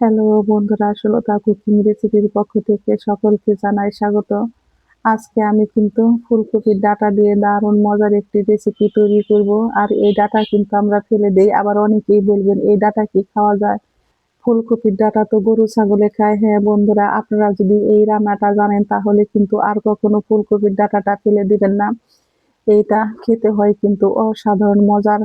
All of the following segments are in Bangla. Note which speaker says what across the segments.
Speaker 1: হ্যালো বন্ধুরা সুলতা কুকিং রেসিপির পক্ষ থেকে সকলকে জানাই স্বাগত। আজকে আমি কিন্তু ফুলকপির ডাটা দিয়ে দারুণ মজার একটি রেসিপি তৈরি করব। আর এই ডাটা কিন্তু আমরা ফেলে দেই, আবার অনেকেই বলবেন, এই ডাটা কি খাওয়া যায়? ফুলকপির ডাটা তো গরু, ছাগলে খায়। হ্যাঁ বন্ধুরা, আপনারা যদি এই রান্নাটা জানেন, তাহলে কিন্তু আর কখনো ফুলকপির ডাটাটা ফেলে দিবেন না। এইটা খেতে হয় কিন্তু অসাধারণ মজার।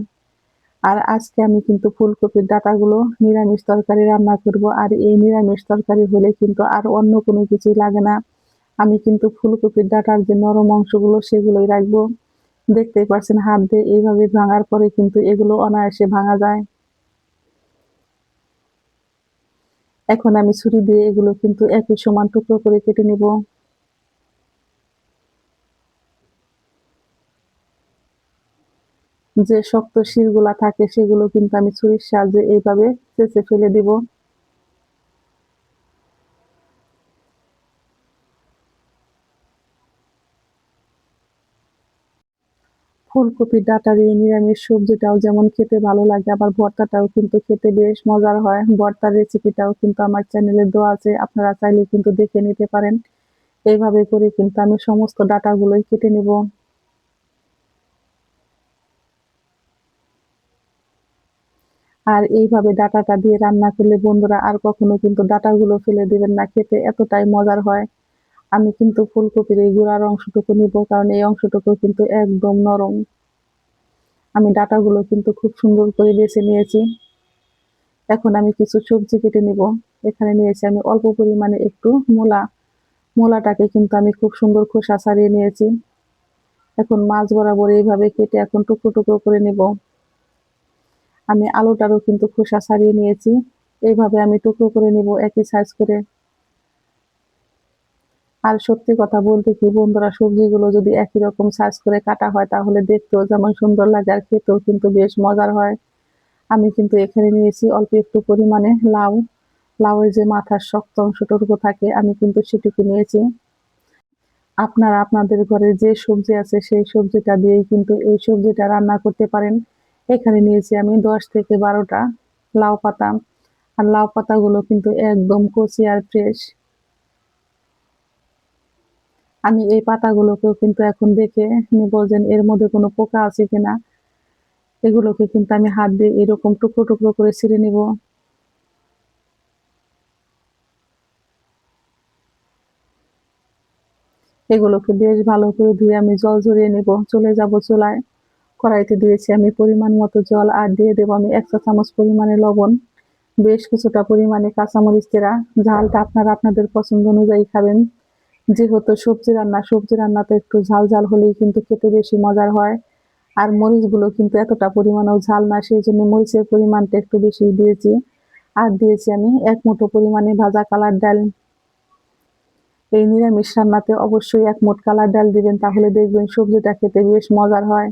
Speaker 1: আর আজকে আমি কিন্তু ফুলকপির ডাটাগুলো নিরামিষ তরকারি রান্না করব, আর এই নিরামিষ তরকারি হলে কিন্তু আর অন্য কোনো কিছুই লাগে না। আমি কিন্তু ফুলকপির ডাটার যে নরম অংশগুলো সেগুলোই রাখব। দেখতেই পাচ্ছেন হাত দিয়ে এইভাবে ভাঙার পরে কিন্তু এগুলো অনায়াসে ভাঙা যায়। এখন আমি ছুরি দিয়ে এগুলো কিন্তু একই সমান টুকরো করে কেটে নিব। যে শক্ত শিরগুলা থাকে সেগুলো কিন্তু আমি ছুরির সাহায্যে এইভাবে চেঁচে ফেলে দিব। ফুলকপির ডাটা দিয়ে নিরামিষ সবজিটাও যেমন খেতে ভালো লাগে, আবার ভর্তাটাও কিন্তু খেতে বেশ মজার হয়। ভর্তার রেসিপিটাও কিন্তু আমার চ্যানেলে দেওয়া আছে, আপনারা চাইলে কিন্তু দেখে নিতে পারেন। এইভাবে করে কিন্তু আমি সমস্ত ডাটাগুলোই কেটে নেব। আর এইভাবে ডাটাটা দিয়ে রান্না করলে বন্ধুরা আর কখনো কিন্তু ডাটাগুলো ফেলে দেবেন না, খেতে এতটাই মজার হয়। আমি কিন্তু ফুলকপির এই গুঁড়ার অংশটুকু নিব, কারণ এই অংশটুকু কিন্তু একদম নরম। আমি ডাটাগুলো কিন্তু খুব সুন্দর করে বেছে নিয়েছি। এখন আমি কিছু সবজি কেটে নিব। এখানে নিয়েছি আমি অল্প পরিমাণে একটু মূলা। মূলাটাকে কিন্তু আমি খুব সুন্দর খোসা ছাড়িয়ে নিয়েছি। এখন মাছ বরাবর এইভাবে কেটে এখন টুকরো টুকরো করে নিব। আমি আলুটারও কিন্তু খোসা ছাড়িয়ে নিয়েছি। এইভাবে আমি টুকরো করে নিব, একই সাইজ করে। আর সত্যি কথা বলতে কি বন্ধুরা, সবজিগুলো যদি একই রকম সাইজ করে কাটা হয়, তাহলে দেখতেও যেমন সুন্দর লাগে আর খেতেও কিন্তু বেশ মজার হয়। আমি কিন্তু এখানে নিয়েছি অল্প একটু পরিমাণে লাউ। লাউয়ের যে মাথার শক্ত অংশটুকু থাকে, আমি কিন্তু সেটুকু নিয়েছি। আপনারা আপনাদের ঘরে যে সবজি আছে, সেই সবজিটা দিয়েই কিন্তু এই সবজিটা রান্না করতে পারেন। এখানে নিয়েছি আমি দশ থেকে বারোটা লাউ পাতা। আর লাউ পাতাগুলো কিন্তু একদম কচি আর ফ্রেশ। আমি এই পাতাগুলোকেও কিন্তু এখন দেখে নিব যে এর মধ্যে কোনো পোকা আছে কিনা। এগুলোকে কিন্তু আমি হাত দিয়ে এরকম টুকরো টুকরো করে ছিঁড়ে নিব। এগুলোকে বেশ ভালো করে ধুয়ে আমি জল ঝরিয়ে নিব। চলে যাব চুলায়। কড়াইতে দিয়েছি আমি পরিমাণ মতো জল আর দিয়ে দেবো আমি একশো চামচ পরিমাণে লবণ। বেশ কিছুটা পরিমাণে কাঁচামরিচ তেরা। ঝালটা আপনারা আপনাদের পছন্দ অনুযায়ী খাবেন। যেহেতু সবজি রান্না, সবজি রান্নাতে একটু ঝাল ঝাল হলেই কিন্তু খেতে বেশি মজার হয়। আর মরিচগুলো কিন্তু এতটা পরিমাণেও ঝাল না সেই জন্য মরিচের পরিমাণটা একটু বেশি দিয়েছি। আর দিয়েছি আমি এক মুঠো পরিমাণে ভাজা কালার ডাল। এই নিরামিষ রান্নাতে অবশ্যই এক মুঠ কালার ডাল দিবেন, তাহলে দেখবেন সবজিটা খেতে বেশ মজার হয়।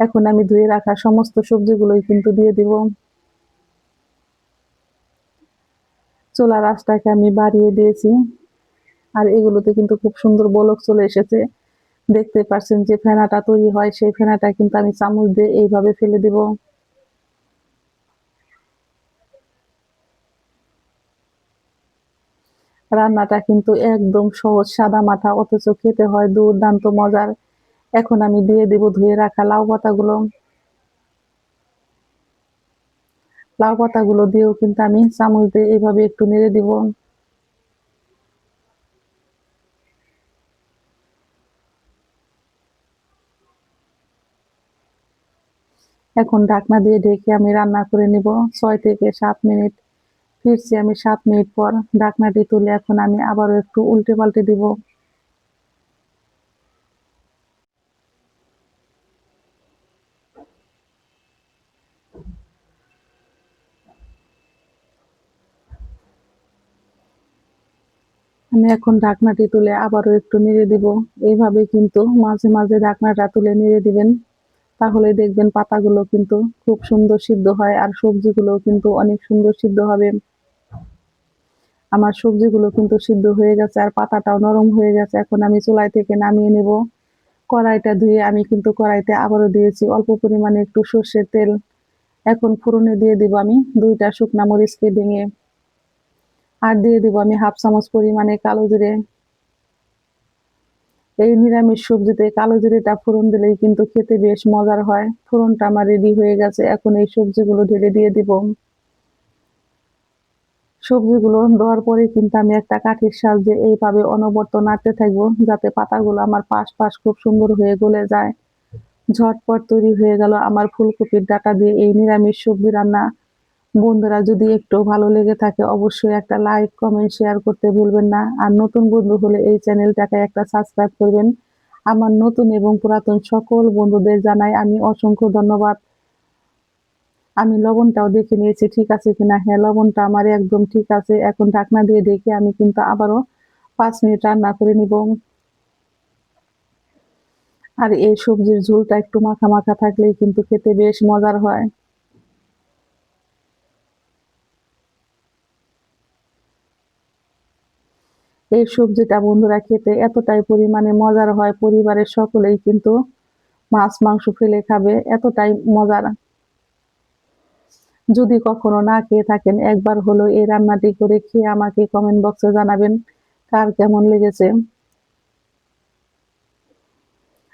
Speaker 1: এখন আমি ধুয়ে রাখা সমস্ত সবজিগুলোই কিন্তু দিয়ে দিব। চোলা রাসটাকে আমি বাড়িয়ে দিয়েছি। আর এগুলোতে কিন্তু খুব সুন্দর বলক চলে এসেছে। দেখতে পাচ্ছেন যে ফেনাটা তৈরি হয়, সেই ফেনাটা কিন্তু আমি চামচ দিয়ে এইভাবে ফেলে দিব। রান্নাটা কিন্তু একদম সহজ, সাদা মাথা, অথচ খেতে হয় দুর্দান্ত মজার। এখন আমি দিয়ে দিব, ধুয়ে রাখা লাউ পাতাগুলো। লাউ পাতাগুলো দিয়েও কিন্তু আমি চামচ দিয়ে এইভাবে একটু নেড়ে দিব। এখন ঢাকনা দিয়ে ঢেকে আমি রান্না করে নিব, ছয় থেকে সাত মিনিট। ফিরছি আমি সাত মিনিট পর ঢাকনাটি তুলে এখন আমি আবারও একটু উল্টে পাল্টে দিব। আমি এখন ঢাকনাটি তুলে আবারও একটু নেড়ে দিব। এইভাবে কিন্তু মাঝে মাঝে ঢাকনাটা তুলে নেড়ে দিবেন। তাহলে দেখবেন পাতাগুলো কিন্তু খুব সুন্দর সিদ্ধ হয় আর সবজিগুলো কিন্তু অনেক সুন্দর সিদ্ধ হবে। আমার সবজিগুলো কিন্তু সিদ্ধ হয়ে গেছে আর পাতাটাও নরম হয়ে গেছে। এখন আমি চুলাই থেকে নামিয়ে নেব। কড়াইটা ধুয়ে আমি কিন্তু কড়াইতে আবারও দিয়েছি অল্প পরিমাণে একটু সর্ষের তেল। এখন ফোড়নে দিয়ে দিব আমি দুইটা শুকনা মরিচকে ভেঙে। আর দিয়ে দিব আমি হাফ চামচ পরিমাণে কালো জিরে। এই নিরামিষ সবজিতে কালো জিরেটা ফোড়ন দিলেই কিন্তু খেতে বেশ মজার হয়। ফোড়নটা আমার রেডি হয়ে গেছে, এখন এই সবজিগুলো ঢেলে দিয়ে দিব। সবজিগুলো দেওয়ার পরে কিন্তু আমি একটা কাঠির সাহায্যে এইভাবে অনবরত নাড়তে থাকব, যাতে পাতাগুলো আমার পাশ পাশ খুব সুন্দর হয়ে গলে যায়। ঝটপট তৈরি হয়ে গেল আমার ফুলকপির ডাটা দিয়ে এই নিরামিষ সবজি রান্না। বন্ধুরা যদি একটু ভালো লেগে থাকে, অবশ্যই একটা লাইক কমেন্ট শেয়ার করতে ভুলবেন না। আর নতুন বন্ধু হলে এই চ্যানেলটাকে একটা সাবস্ক্রাইব করবেন। আমার নতুন এবং পুরাতন সকল বন্ধুদের জানাই আমি অসংখ্য ধন্যবাদ। আমি লবণটাও দেখে নিয়েছি, ঠিক আছে কিনা? হ্যাঁ লবণটা আমার একদম ঠিক আছে। এখন ঢাকনা দিয়ে দেখে আমি কিন্তু আবারও পাঁচ মিনিট রান্না করে নিব। আর এই সবজির ঝোলটা একটু মাখা মাখা থাকলেই কিন্তু খেতে বেশ মজার হয়। এই সবজিটা বন্ধুরা খেতে এতটাই পরিমাণে মজার হয়, পরিবারের সকলেই কিন্তু মাছ, মাংস ফেলে খাবে, এতটাই মজার। যদি কখনো না খেয়ে থাকেন, একবার হলো এই রান্নাটি করে খেয়ে আমাকে কমেন্ট বক্সে জানাবেন, কার কেমন লেগেছে।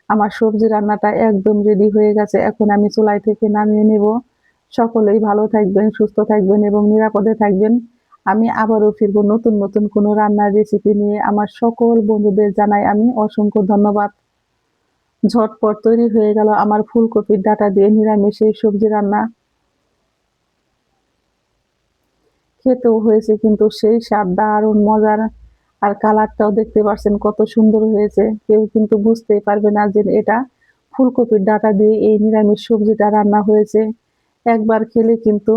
Speaker 1: আমার সবজি রান্নাটা একদম রেডি হয়ে গেছে, এখন আমি চুলাই থেকে নামিয়ে নেব। সকলেই ভালো থাকবেন, সুস্থ থাকবেন এবং নিরাপদে থাকবেন। আমি আবারও ফিরবো নতুন নতুন কোনো রান্নার রেসিপি নিয়ে। আমার সকল বন্ধুদের জানাই আমি অসংখ্য ধন্যবাদ। ঝটপট তৈরি হয়ে গেল আমার ফুলকপির ডাটা দিয়ে নিরামিষ সবজি রান্না। খেতেও হয়েছে কিন্তু সেই স্বাদ দারুণ, মজার। আর কালারটাও দেখতে পাচ্ছেন কত সুন্দর হয়েছে। কেউ কিন্তু বুঝতেই পারবে না যে এটা ফুলকপির ডাটা দিয়ে এই নিরামিষ সবজিটা রান্না হয়েছে। একবার খেলে কিন্তু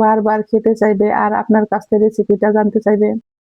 Speaker 1: বারবার খেতে চাইবে আর আপনার কাছ থেকে রেসিপিটা জানতে চাইবে।